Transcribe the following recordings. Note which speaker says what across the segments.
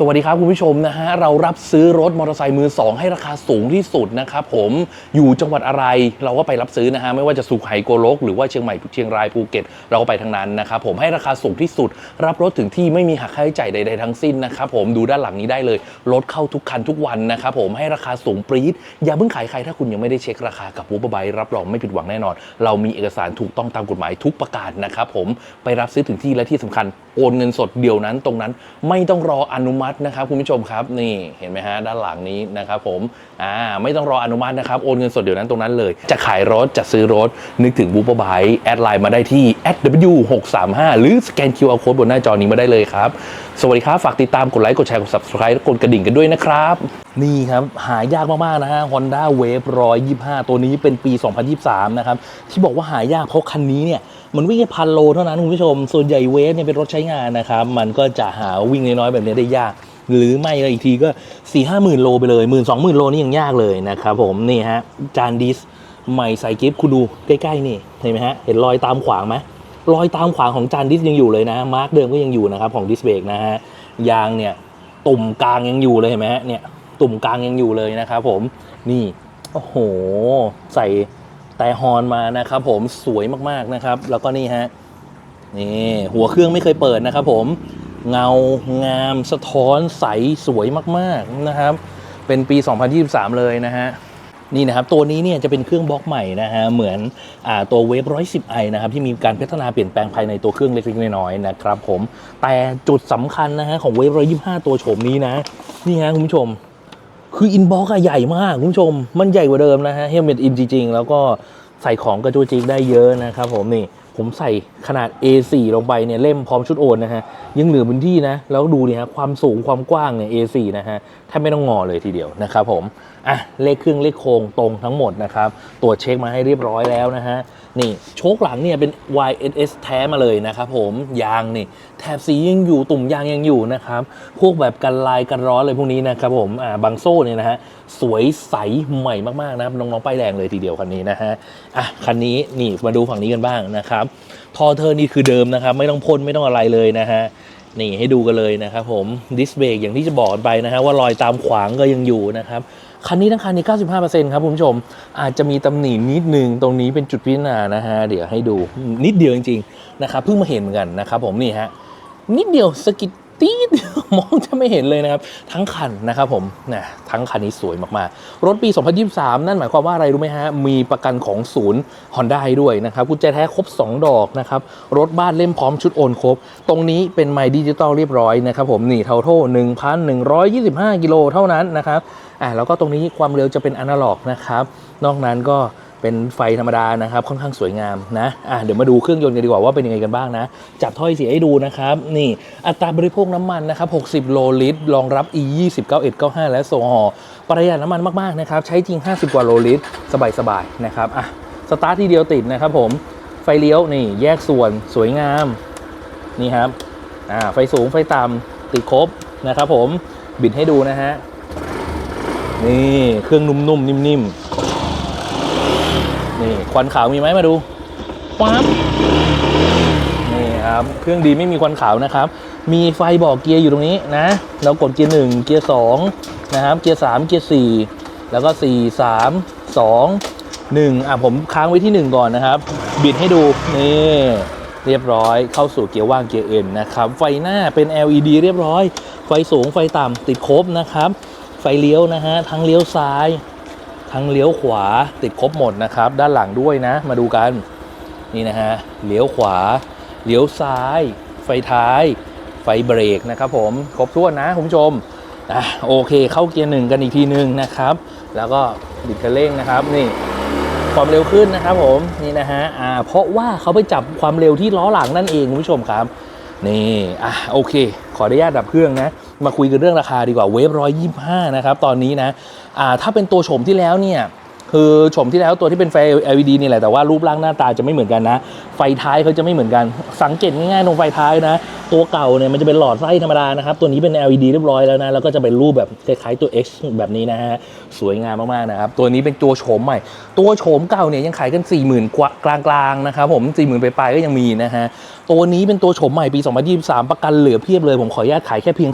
Speaker 1: สวัสดีครับคุณผู้ชมนะฮะเรารับซื้อรถมอเตอร์ไซค์มือ 2 ให้ราคาสูงที่สุดนะครับผมอยู่จังหวัดอะไรเราก็ไปรับซื้อนะฮะไม่ว่าจะสุขไหโกลก หรือว่าเชียงใหม่เชียงรายภูเก็ต เราก็ไปทั้งนั้นนะครับผมให้ราคาสูงที่สุด รับรถถึงที่ไม่มีหักค่าใช้จ่ายใดๆทั้งสิ้นนะครับผมดูด้านหลังนี้ได้เลยรถเข้าทุกคันทุกวันนะครับผมให้ราคาสูงปรี๊ดอย่าเพิ่งขายใครถ้าคุณยังไม่ได้เช็คราคากับวูบไบรับรองไม่ผิดหวังแน่นอน เรามีเอกสารถูกต้องตามกฎหมายทุกประการนะครับผมไปรับซื้อถึงที่และที่สำคัญ โอนเงินสดเดี๋ยวนั้นตรงนั้นไม่ต้องรออนุมัตินะครับคุณผู้ชมครับนี่เห็นไหมฮะด้านหลังนี้นะครับผมอ่าไม่ต้องรออนุมัตินะครับโอนเงินสดเดี๋ยวนั้นตรงนั้นเลย จะขายรถจะซื้อรถ นึกถึงบูปบายแอดไลน์มาได้ที่ @w635 หรือสแกน QR Code บนหน้าจอนี้มาได้เลยครับ สวัสดีครับ ฝากติดตามกดไลค์กดแชร์กด subscribe และกดกระดิ่งกันด้วยนะครับ นี่ครับ หายากมาก ๆ นะฮะ Honda Wave 125 ตัวนี้เป็นปี 2023 นะครับ ที่บอกว่าหายากเพราะคันนี้เนี่ย มันวิ่งแค่พันโลเท่านั้นคุณผู้ชม ส่วนใหญ่เวฟเนี่ยเป็นรถใช้งานนะครับ มันก็จะหาวิ่งน้อยๆแบบนี้ได้ยาก หรือไม่ก็อีกทีก็4ี่ห้าหมื่นโลไปเลยหมื่นสองหมื่นโลนี่ยังยากเลยนะครับผมนี่ฮะจานดิสใหม่ใส่กิฟต์คุณดูใกล้ๆนี่เห็นไหมฮะเห็นรอยตามขวางไหมรอยตามขวางของจานดิสยังอยู่เลยนะมาร์กเดิมก็ยังอยู่นะครับของดิสเบรกนะฮะยางเนี่ยตุ่มกลางยังอยู่เลยเห็นไหมฮะเนี่ยตุ่มกลางยังอยู่เลยนะครับผมนี่โอ้โห ใส่ แต่ฮอนมานะครับผมสวยมากๆนะครับ แล้วก็นี่ฮะนี่หัวเครื่องไม่เคยเปิดนะครับผมเงางามสะท้อนใสสวยมากๆนะครับ เป็นปี 2023 เลยนะฮะนี่นะครับตัวนี้เนี่ยจะเป็นเครื่องบล็อกใหม่นะฮะเหมือนอตัวเวฟ110 i นะครับที่มีการพัฒนาเปลี่ยนแปลงภายในตัวเครื่องเล็กๆน้อยๆนะครับผมแต่จุดสำคัญนะฮะของเวฟ125ตัวโฉมนี้นะนี่ฮะคุณผู้ชม คืออินบ็อกอะใหญ่มากคุณผู้ชม มันใหญ่กว่าเดิมนะฮะเฮลเมตอินจริงๆ แล้วก็ใส่ของกระจุจิกได้เยอะนะครับผมนี่ผมใส่ขนาด A4 ลงไปเนี่ยเล่มพร้อมชุดโอนนะฮะยังเหลือพื้นที่นะ แล้วดูนี่ฮะความสูงความกว้างเนี่ย A4 นะฮะแทบไม่ต้องงอเลยทีเดียวนะครับผม อะเลขเครื่องเลขโครงตรงทั้งหมดนะครับตรวจเช็คมาให้เรียบร้อยแล้วนะฮะนี่โชคหลังเนี่ยเป็น YSS แท้มาเลยนะครับผมยางนี่แถบสียังอยู่ตุ่มยางยังอยู่นะครับพวกแบบกันลายกันร้อนเลยพวกนี้นะครับผมอ่าบางโซ่เนี่ยนะฮะสวยใสใหม่มากๆนะครับน้องๆป้ายแดงเลยทีเดียวคันนี้นะฮะอะคันนี้นี่มาดูฝั่งนี้กันบ้างนะครับทอเทอร์นี่คือเดิมนะครับไม่ต้องพ่นไม่ต้องอะไรเลยนะฮะนี่ให้ดูกันเลยนะครับผมดิสเบรกอย่างที่จะบอกไปนะฮะว่ารอยตามขวางก็ยังอยู่นะครับ คันนี้ทั้งคันนี้ 95%ครับคุณผู้ชม อาจจะมีตำหนินิดนึงตรงนี้เป็นจุดพิจารณานะฮะ เดี๋ยวให้ดูนิดเดียวจริงๆนะครับเพิ่งมาเห็นเหมือนกันนะครับผมนี่ฮะนิดเดียวสกิด ตีดมองจะไม่เห็นเลยนะครับ ทั้งคันนะครับผมนะทั้งคันนี้สวยมากๆ รถปี 2023 นั่นหมายความว่าอะไรรู้ไหมฮะ มีประกันของศูนย์ Honda ให้ด้วยนะครับกุญแจแท้ครบ 2 ดอกนะครับ รถบ้านเล่มพร้อมชุดโอนครบ ตรงนี้เป็นไมดิจิตอลเรียบร้อยนะครับผมนี่เท่าโท1,125 กิโลเท่านั้นนะครับอ่าแล้วก็ตรงนี้ความเร็วจะเป็นอนาล็อกนะครับนอกนั้นก็ เป็นไฟธรรมดานะครับ ค่อนข้างสวยงามนะอะเดี๋ยวมาดูเครื่องยนต์กันดีกว่าว่าเป็นยังไงกันบ้างนะ จับถ้อยเสียให้ดูนะครับ นี่อัตราบริโภคน้ำมันนะครับ 60 โลลิตรรองรับ E 20 91 95และโซฮอล์ประหยัดน้ำมันมากๆนะครับ ใช้จริง 50 กว่าโลลิตร สบายๆนะครับอะสตาร์ททีเดียวติดนะครับผมไฟเลี้ยวนี่แยกส่วนสวยงามนี่ครับอ่าไฟสูงไฟต่ำติดครบนะครับผมบิดให้ดูนะฮะนี่เครื่องนุ่มๆนิ่มๆ ควันขาวมีไหมมาดูปั๊บนี่ครับ เครื่องดีไม่มีควันขาวนะครับ มีไฟบอกเกียร์อยู่ตรงนี้นะ เรากดเกียร์หนึ่งเกียร์สองนะครับ เกียร์สามเกียร์สี่แล้วก็สี่สามสองหนึ่งอะผมค้างไว้ที่หนึ่งก่อนนะครับ บิดให้ดูนี่เรียบร้อยเข้าสู่เกียร์ว่างเกียร์เอ็นนะครับ ไฟหน้าเป็น LED เรียบร้อย ไฟสูงไฟต่ำติดครบนะครับ ไฟเลี้ยวนะฮะทั้งเลี้ยวซ้าย ทั้งเลี้ยวขวาติดครบหมดนะครับ ด้านหลังด้วยนะ มาดูกันนี่นะฮะเลี้ยวขวา เลี้ยวซ้าย ไฟท้าย ไฟเบรกนะครับผมครบถ้วนนะคุณผู้ชมอะโอเคเข้าเกียร์หนึ่งกันอีกทีหนึ่งนะครับ แล้วก็บิดคันเร่งนะครับนี่ความเร็วขึ้นนะครับผมนี่นะฮะอ่าเพราะว่าเขาไปจับความเร็วที่ล้อหลังนั่นเองคุณผู้ชมครับนี่อะโอเค ขออนุญาตดับเครื่องนะ มาคุยกันเรื่องราคาดีกว่าเวฟร้อยยี่ห้านะครับตอนนี้นะอ่าถ้าเป็นตัวโฉมที่แล้วเนี่ย คือชมที่แล้วตัวที่เป็นไฟ LED นี่แหละแต่ว่ารูปร่างหน้าตาจะไม่เหมือนกันนะ ไฟท้ายเขาจะไม่เหมือนกัน สังเกตง่ายๆตรงไฟท้ายนะ ตัวเก่าเนี่ยมันจะเป็นหลอดไส้ธรรมดานะครับ ตัวนี้เป็น LED เรียบร้อยแล้วนะแล้วก็จะเป็นรูปแบบคล้ายๆตัว X แบบนี้นะฮะสวยงามมากๆนะครับตัวนี้เป็นตัวโฉมใหม่ ตัวโฉมเก่าเนี่ยยังขายกัน 40,000กว่ากลางๆนะครับผม40,000ไปลายก็ยังมีนะฮะตัวนี้เป็นตัวโฉมใหม่ปี 2023 ประกันเหลือเพียบเลยผมขออนุญาตขายแค่เพียง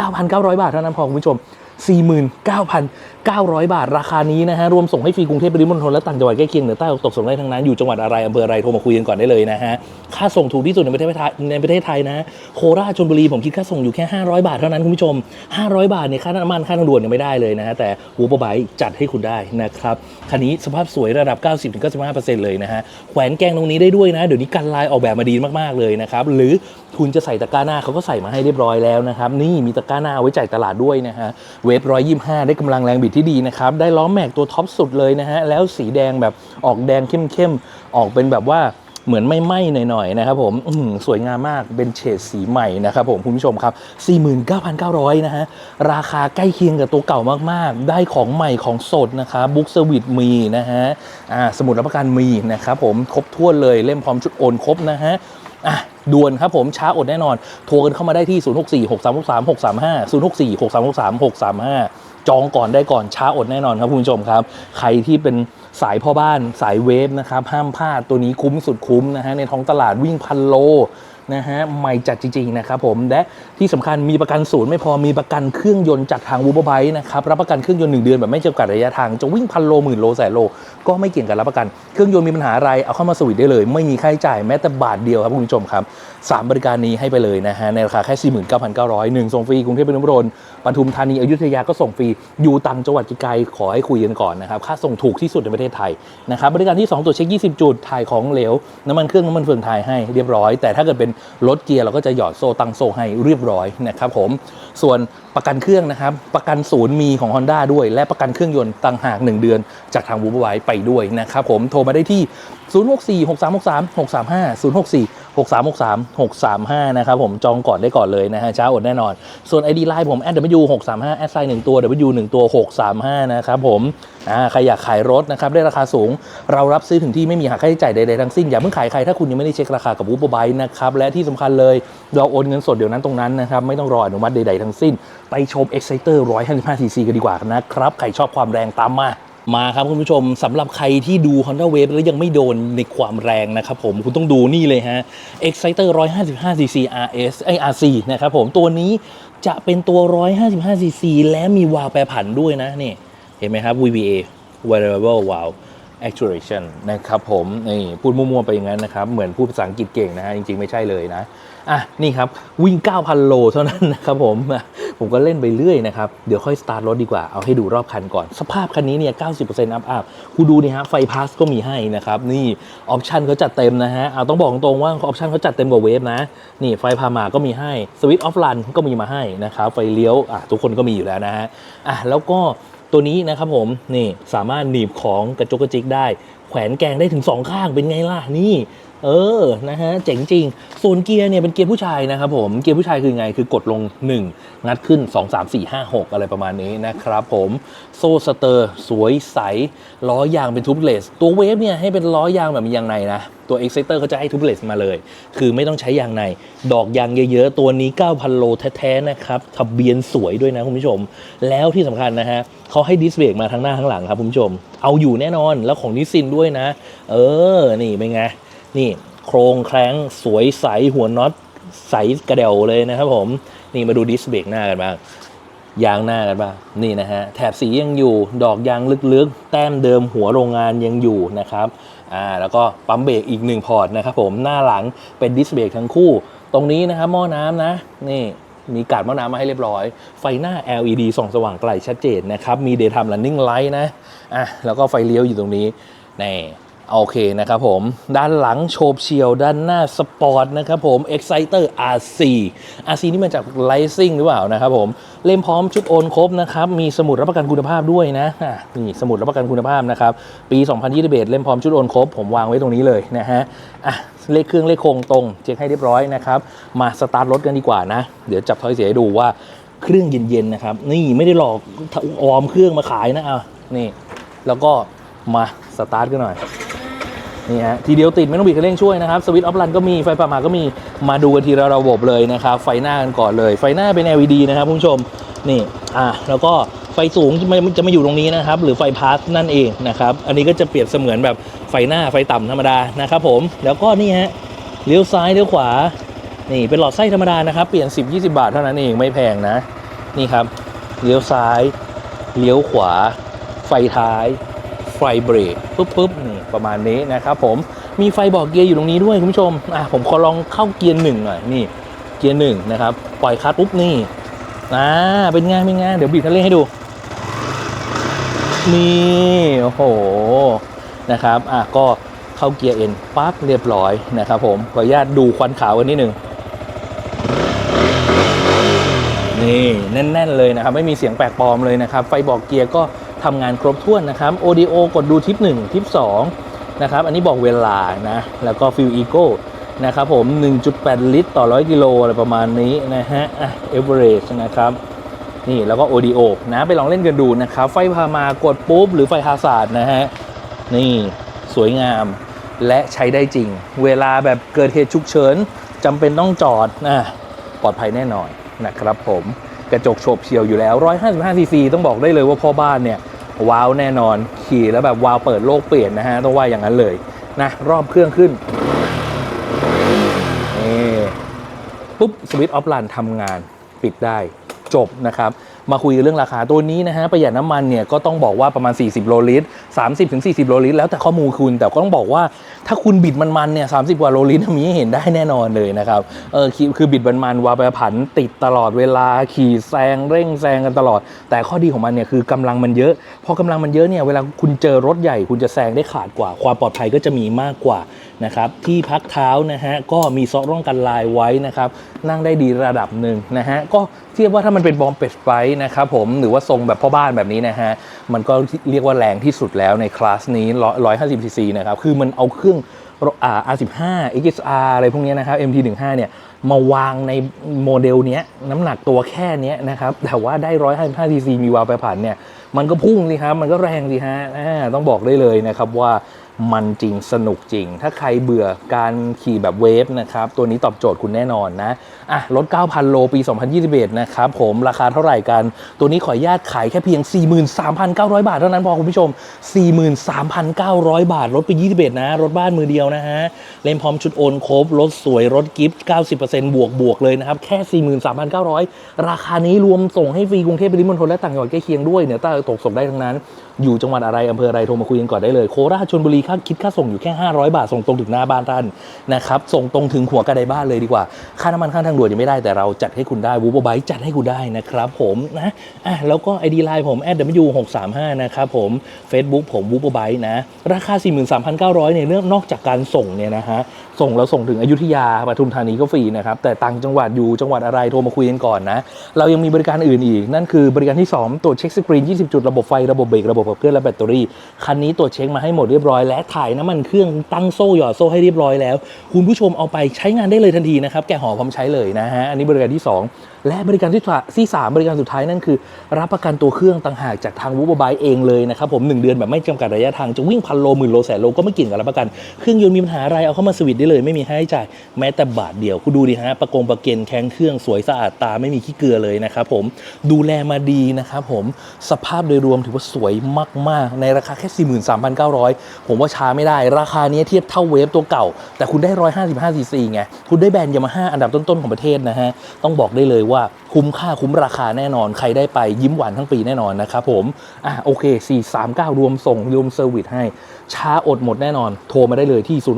Speaker 1: 49,900 บาทเท่านั้นพอคุณผู้ชม 49,900 บาทราคานี้นะฮะ รวมส่งให้ฟรีกรุงเทพปริมณฑลและต่างจังหวัดใกล้เคียงเหนือใต้ตกส่งได้ทั้งนั้น อยู่จังหวัดอะไรอำเภออะไรโทรมาคุยกันก่อนได้เลยนะฮะ ค่าส่งถูกที่สุดในประเทศไทยในประเทศไทยนะ โคราชชลบุรีผมคิดค่าส่งอยู่แค่ 500 บาทเท่านั้นคุณผู้ชม 500 บาทเนี่ยค่าน้ำมันค่าทางด่วนยังไม่ได้เลยนะฮะแต่วูบไบจัดให้คุณได้นะครับคันนี้สภาพสวยระดับ 90-95%เลยนะฮะแขวนแกงตรงนี้ได้ด้วยนะ เดี๋ยวนี้กันลายออกแบบมาดีมากๆเลยนะครับหรือคุณจะใส่ตะกร้าหน้าเขาก็ใส่มาให้เรียบร้อยแล้วนะครับ นี่มีตะกร้าหน้าเอาไว้จ่ายตลาดด้วยนะฮะเวฟ125ได้กำลังแรงบิดที่ดีนะครับ ได้ล้อแม็กตัวท็อปสุดเลยนะฮะแล้วสีแดงแบบออกแดงเข้มๆออกเป็นแบบว่าเหมือนไม่ไหม้หน่อยๆนะครับผมสวยงามมากเป็นเฉดสีใหม่นะครับผมคุณผู้ชมครับ 49,900 นะฮะ ราคาใกล้เคียงกับตัวเก่ามากๆ ได้ของใหม่ของสดนะครับบุ๊กเซอร์วิสมีนะฮะอ่าสมุดรับประกันมีนะครับผมครบถ้วนเลยเล่มพร้อมชุดโอนครบนะฮะอะ ด่วนครับผมช้าอดแน่นอน โทรกันเข้ามาได้ที่ 064 6363 635 064 6363 635 จองก่อนได้ก่อนช้าอดแน่นอนครับคุณผู้ชมครับ ใครที่เป็นสายพ่อบ้านสายเวฟนะครับห้ามพลาดตัวนี้คุ้มสุดคุ้มนะฮะในท้องตลาดวิ่งพันโล นะฮะใหม่จัดจริงๆนะครับผมและที่สำคัญมีประกันศูนย์ไม่พอมีประกันเครื่องยนต์จากทางวูบไบนะครับรับประกันเครื่องยนต์หนึ่งเดือนแบบไม่จำกัดระยะทางจะวิ่งพันโลหมื่นโลแสนโล ก็ไม่เกี่ยงกับรับประกัน เครื่องยนต์มีปัญหาอะไรเอาเข้ามาสวิตได้เลย ไม่มีค่าใช้จ่ายแม้แต่บาทเดียวครับคุณผู้ชมครับสามบริการนี้ให้ไปเลยนะฮะในราคาแค่ 49,900หนึ่งส่งฟรีกรุงเทพเป็นนุบลปทุมธานีอยุธยาก็ส่งฟรีอยู่ต่างจังหวัดไกลขอให้คุยกันก่อนนะครับค่าส่งถูกที่สุดในประเทศไทยนะครับบริการที่ 2ตัวจเช็ค 20 จุดถ่ายของเหลวน้ำมันเครื่องน้ำมันเฟืองถ่ายให้เรียบร้อยแต่ถ้าเกิดเป็นรถเกียร์เราก็จะหยอดโซ่ตั้งโซ่ให้เรียบร้อยนะครับผมส่วนประกันเครื่องนะครับ ประกันศูนย์มีของ Honda ด้วย และประกันเครื่องยนต์ต่างหาก 1 เดือน จากทางวูบไวไปด้วยนะครับผมโทรมาได้ที่ 064 6363 635 064 6363 635 นะครับผมจองก่อนได้ก่อนเลยนะฮะช้าอดแน่นอน ส่วน ID Line ผม w 635แอดไซน์1ตัว w 1ตัว 635 นะครับผมอ่าใครอยากขายรถนะครับได้ราคาสูง เรารับซื้อถึงที่ไม่มีหักค่าใช้จ่ายใดๆทั้งสิ้นอย่าเพิ่งขายใครถ้าคุณยังไม่ได้เช็คราคากับวูบไบนะครับและที่สำคัญเลยเราโอนเงินสดเดี๋ยวนั้นตรงนั้นนะครับไม่ต้องรออนุมัติใดๆทั้งสิ้น ไปชม Exciter 155 cc กันดีกว่านะครับใครชอบความแรงตามมา มาครับคุณผู้ชมสำหรับใครที่ดู Honda Wave แล้วยังไม่โดนในความแรงนะครับผมคุณต้องดูนี่เลยฮะ Exciter 155 cc RS ไอ RC นะครับผมตัวนี้จะเป็นตัว 155 cc และมีวาล์วแปรผันด้วยนะนี่ เห็นไหมครับ VVA Variable Valve Actuation นะครับผมนี่พูดมั่วๆไปอย่างนั้นนะครับเหมือนพูดภาษาอังกฤษเก่งนะฮะจริงๆ ไม่ใช่เลยนะอะนี่ครับวิ่ง 9,000 โลเท่านั้นนะครับผมผมก็เล่นไปเรื่อยนะครับ เดี๋ยวค่อยสตาร์ทรถดีกว่า เอาให้ดูรอบคันก่อน สภาพคันนี้เนี่ย 90%อัพอัพคุณดูนี่ฮะ ไฟพาสก็มีให้นะครับ นี่ ออปชันเขาจัดเต็มนะฮะเอาต้องบอกตรงๆว่า ออปชันเขาจัดเต็มกว่าเวฟนะ นี่ไฟพามาก็มีให้ สวิตช์ออฟรันก็มีมาให้นะครับ ไฟเลี้ยวอะทุกคนก็มีอยู่แล้วนะฮะอะแล้วก็ ตัวนี้นะครับผมนี่สามารถหนีบของกระจกกระจิกได้ แขวนแกงได้ถึง 2 ข้างเป็นไงล่ะนี่ เออนะฮะเจ๋งจริงส่วนเกียร์เนี่ยเป็นเกียร์ผู้ชายนะครับผมเกียร์ผู้ชายคือไงคือกดลง 1 งัดขึ้น 2 3 4 5 6 อะไรประมาณนี้นะครับผมโซ่สเตอร์ สวยใสล้อยางเป็นทูบเลสตัวเวฟเนี่ยให้เป็นล้อยางแบบมียางในนะตัว Exciter เขาจะให้ทูบเลสมาเลย คือไม่ต้องใช้ยางใน ดอกยางเยอะๆ ตัวนี้ 9,000 โลแท้ๆ นะครับ ทะเบียนสวยด้วยนะคุณผู้ชม แล้วที่สำคัญนะฮะเขาให้ดิสเบรกมาทั้งหน้าทั้งหลังครับคุณผู้ชม เอาอยู่แน่นอน แล้วของนิสซินด้วย้วยนะ เออ นี่เป็นไง นี่โครงแคร้งสวยใสหัวน็อตใสกระเดวเลยนะครับผม นี่มาดูดิสเบรกหน้ากันบ้าง ยางหน้ากันบ้าง นี่นะฮะ แถบสียังอยู่ ดอกยางลึกๆ แต้มเดิมหัวโรงงานยังอยู่นะครับอ่าแล้วก็ปั๊มเบรกอีกหนึ่งพอร์ตนะครับผมหน้าหลังเป็นดิสเบรกทั้งคู่ ตรงนี้นะครับหม้อน้ำนะ นี่มีกาดหม้อน้ำมาให้เรียบร้อย ไฟหน้า LED ส่องสว่างไกลชัดเจนนะครับ มี Daytime Running Light นะอะแล้วก็ไฟเลี้ยวอยู่ตรงนี้ นี่โอเคนะครับผม ด้านหลังโฉบเฉียวด้านหน้าสปอร์ตนะครับผม Exciter RC RC นี่มาจาก Rising หรือเปล่านะครับผม เล่มพร้อมชุดโอนครบนะครับ มีสมุดรับประกันคุณภาพด้วยนะนี่สมุดรับประกันคุณภาพนะครับ ปี 2021 เล่มพร้อมชุดโอนครบ ผมวางไว้ตรงนี้เลยนะฮะอะเลขเครื่องเลขโครงตรง เช็คให้เรียบร้อยนะครับ มาสตาร์ทรถกันดีกว่านะ เดี๋ยวจับทอยเสียให้ดูว่าเครื่องเย็นๆนะครับ นี่ไม่ได้หลอกวอมเครื่องมาขายนะอะนี่ แล้วก็ มาสตาร์ทกันหน่อยนี่ฮะทีเดียวติดไม่ต้องบิดคันเร่งช่วยนะครับสวิตช์ออฟรันก็มีไฟประมาก็มีมาดูกันทีละระบบเลยนะครับไฟหน้ากันก่อนเลยไฟหน้าเป็น LED นะครับคุณผู้ชมนี่อะแล้วก็ไฟสูงจะมาจะมาอยู่ตรงนี้นะครับ หรือไฟพาสนั่นเองนะครับ อันนี้ก็จะเปรียบเสมือนแบบไฟหน้าไฟต่ำธรรมดานะครับผมแล้วก็นี่ฮะเลี้ยวซ้ายเลี้ยวขวา นี่เป็นหลอดไส้ธรรมดานะครับเปลี่ยน 10-20 บาทเท่านั้นเองไม่แพงนะ นี่ครับเลี้ยวซ้ายเลี้ยวขวา ไฟท้าย ไฟเบรกปุ๊บปุ๊บนี่ประมาณนี้นะครับผมมีไฟบอกเกียร์อยู่ตรงนี้ด้วยคุณผู้ชมอะผมขอลองเข้าเกียร์หนึ่งหน่อยนี่เกียร์หนึ่งนะครับปล่อยคลัตช์ปุ๊บนี่อ่าเป็นไงเป็นไงเดี๋ยวบีบคันเร่งให้ดู นี่โอ้โหนะครับอะก็เข้าเกียร์เอ็นปั๊บเรียบร้อยนะครับผมขออนุญาตดูควันขาวกันนิดหนึ่งนี่แน่น ๆ เลยนะครับ ไม่มีเสียงแปลกปลอมเลยนะครับ ไฟบอกเกียร์ก็ ทำงานครบถ้วนนะครับ ODO กดดูทิป 1 ทิป 2 นะครับ อันนี้บอกเวลานะ แล้วก็ฟิลอีโก้นะครับผม 1.8 ลิตรต่อ 100 กิโลอะไรประมาณนี้นะฮะอะ average นะครับ นี่แล้วก็ ODO นะไปลองเล่นกันดูนะครับ ไฟพามากดปุ๊บ หรือไฟฮาซาร์ดนะฮะ นี่สวยงามและใช้ได้จริง เวลาแบบเกิดเหตุฉุกเฉินจำเป็นต้องจอดนะปลอดภัยแน่นอนนะครับผม กระจกโฉบเฉี่ยวอยู่แล้ว 155ซีซีต้องบอกได้เลยว่าพ่อบ้านเนี่ยว้าวแน่นอนขี่แล้วแบบว้าวเปิดโลกเปลี่ยนนะฮะต้องว่าอย่างนั้นเลยนะรอบเครื่องขึ้นนี่ปุ๊บสวิตช์ออฟลันทำงานปิดได้จบนะครับ มาคุยเรื่องราคาตัวนี้นะฮะประหยัดน้ำมันเนี่ยก็ต้องบอกว่าประมาณ 40 โลลิตร 30-40 โลลิตร แล้วแต่ข้อมูลคุณ แต่ก็ต้องบอกว่าถ้าคุณบิดมันๆเนี่ย30กว่าโลลิตรมีให้เห็นได้แน่นอนเลยนะครับเออคือบิดมันๆวาไปผันติดตลอดเวลาขี่แซงเร่งแซงกันตลอด แต่ข้อดีของมันเนี่ยคือกำลังมันเยอะ พอกำลังมันเยอะเนี่ยเวลาคุณเจอรถใหญ่คุณจะแซงได้ขาดกว่า ความปลอดภัยก็จะมีมากกว่า นะครับที่พักเท้านะฮะก็มีซอกร่องกันลายไว้นะครับนั่งได้ดีระดับหนึ่งนะฮะก็เทียบว่าถ้ามันเป็นบอมเป็ดไฟนะครับผมหรือว่าทรงแบบพ่อบ้านแบบนี้นะฮะมันก็เรียกว่าแรงที่สุดแล้วในคลาสนี้150ซีซีนะครับคือมันเอาเครื่องอ่า R15 XR อะไรพวกนี้นะครับ MT15 เนี่ยมาวางในโมเดลนี้น้ำหนักตัวแค่นี้นะครับ แต่ว่าได้ 155ซีซีมีวาล์วแปรผันเนี่ย มันก็พุ่งสิครับ มันก็แรงสิฮะต้องบอกได้เลยนะครับว่า มันจริงสนุกจริง ถ้าใครเบื่อการขี่แบบเวฟนะครับ ตัวนี้ตอบโจทย์คุณแน่นอนนะอะรถ 9,000 โลปี 2021 นะครับผมราคาเท่าไหร่กัน ตัวนี้ขออนุญาตขายแค่เพียง 43,900 บาทเท่านั้นพอคุณผู้ชม 43,900 บาท รถปี 21 นะ รถบ้านมือเดียวนะฮะ เล่มพร้อมชุดโอนครบ รถสวยรถกิฟต์ 90%บวกบวกเลยนะครับ แค่ 43,900 ราคานี้รวมส่งให้ฟรีกรุงเทพปริมณฑลและต่างจังหวัดใกล้เคียงด้วยเหนือใต้ตกส่งได้ทั้งนั้น อยู่จังหวัดอะไรอำเภออะไรโทรมาคุยกันก่อนได้เลย โคราชชลบุรีค่าคิดค่าส่งอยู่แค่ 500 บาทส่งตรงถึงหน้าบ้านท่านนะครับส่งตรงถึงหัวกระไดบ้านเลยดีกว่า ค่าน้ำมันค่าทางด่วนยังไม่ได้แต่เราจัดให้คุณได้วูบไบจัดให้คุณได้นะครับผมนะอะแล้วก็ ID Line ผม @w635 นะครับผม Facebook ผมวูบไบนะราคา 43,900เนี่ยเรื่องนอกจากการส่งเนี่ยนะฮะส่งเราส่งถึงอยุธยาปทุมธานีก็ฟรีนะครับแต่ต่างจังหวัดอยู่จังหวัดอะไรโทรมาคุยกันก่อนนะเรายังมีบริการอื่นอีกนั่นคือบริการที่ 2 ตรวจเช็คสกรีน 20 จุดระบบไฟระบบเบรกระบบขับเคลื่อนและแบตเตอรี่ คันนี้ตรวจเช็คมาให้หมดเรียบร้อยและถ่ายน้ำมันเครื่องตั้งโซ่หยอดโซ่ให้เรียบร้อยแล้ว คุณผู้ชมเอาไปใช้งานได้เลยทันทีนะครับ แกะห่อพร้อมใช้เลยนะฮะ อันนี้บริการที่ 2 และบริการที่สาที่สามบริการสุดท้ายนั่นคือ รับประกันตัวเครื่องต่างหากจากทางวูบไบเองเลยนะครับผมหนึ่งเดือนแบบไม่จำกัดระยะทางจะวิ่งพันโลหมื่นโลแสนโลก็ไม่เกี่ยงกับรับประกันเครื่องยนต์มีปัญหาอะไรเอาเข้ามาสวิตได้เลยไม่มีค่าใช้จ่ายแม้แต่บาทเดียวคุณดูดิฮะประกงประเกนแข้งเครื่องสวยสะอาดตาไม่มีขี้เกลือเลยนะครับผมดูแลมาดีนะครับผมสภาพโดยรวมถือว่าสวยมาก ๆ ในราคาแค่ 43,900 ผมว่าช้าไม่ได้ ราคานี้เทียบเท่าเวฟตัวเก่า แต่คุณได้ 155 ซีซีไง คุณได้แบรนด์ยามาฮ่าอันดับต้น ๆ ของประเทศนะฮะ ต้องบอกได้เลยว่าคุ้มค่าคุ้มราคาแน่นอน ใครได้ไปยิ้มหวานทั้งปีแน่นอนนะครับผม อะโอเค 439 รวมส่งรวมเซอร์วิสให้ ช้าอดหมดแน่นอน โทรมาได้เลยที่ 064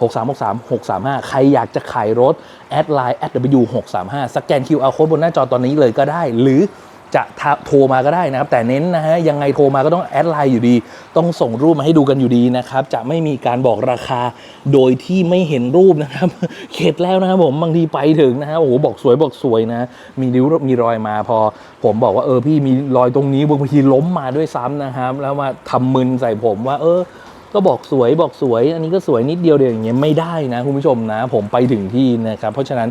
Speaker 1: 6363 635 ใครอยากจะขายรถแอดไลน์ @w635 สแกน QR code บนหน้าจอตอนนี้เลยก็ได้ หรือ จะโทรมาก็ได้นะครับ แต่เน้นนะฮะยังไงโทรมาก็ต้องแอดไลน์อยู่ดี ต้องส่งรูปมาให้ดูกันอยู่ดีนะครับ จะไม่มีการบอกราคาโดยที่ไม่เห็นรูปนะครับเข็ดแล้วนะครับผมบางทีไปถึงนะฮะโอ้โหบอกสวยบอกสวยนะ มีริ้วมีรอยมาพอ ผมบอกว่าเออพี่มีรอยตรงนี้บางทีล้มมาด้วยซ้ำนะครับ แล้วมาทำมึนใส่ผมว่า เออก็บอกสวยบอกสวย อันนี้ก็สวยนิดเดียวเดียวอย่างเงี้ยไม่ได้นะคุณผู้ชมนะ ผมไปถึงที่นะครับ เพราะฉะนั้น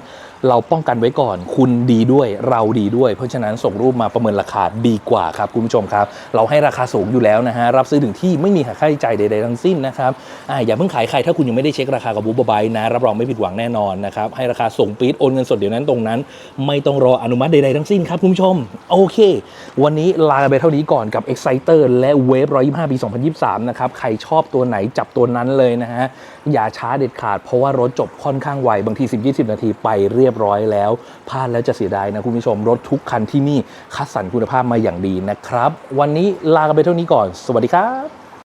Speaker 1: เราป้องกันไว้ก่อน คุณดีด้วยเราดีด้วย เพราะฉะนั้นส่งรูปมาประเมินราคาดีกว่าครับคุณผู้ชมครับ เราให้ราคาสูงอยู่แล้วนะฮะรับซื้อถึงที่ไม่มีค่าใช้จ่ายใดๆทั้งสิ้นนะครับอ่าอย่าเพิ่งขายใครถ้าคุณยังไม่ได้เช็คราคากับบูบายนะรับรองไม่ผิดหวังแน่นอนนะครับให้ราคาส่งปี๊ดโอนเงินสดเดี๋ยวนั้นตรงนั้น ไม่ต้องรออนุมัติใดๆทั้งสิ้นครับคุณผู้ชมโอเค วันนี้ลาไปเท่านี้ก่อนกับ Exciter และ Wave 125ปี2023นะครับใครชอบตัวไหนจับตัวนั้นเลยนะฮะอย่าช้าเด็ดขาดเพราะว่ารถจบค่อนข้างไวบางที10-20 นาทีไปเรียบร้อยแล้วพลาดแล้วจะเสียดายนะคุณผู้ชมรถทุกคันที่นี่คัดสรรคุณภาพมาอย่างดีนะครับ วันนี้ลากันไปเท่านี้ก่อน สวัสดีครับ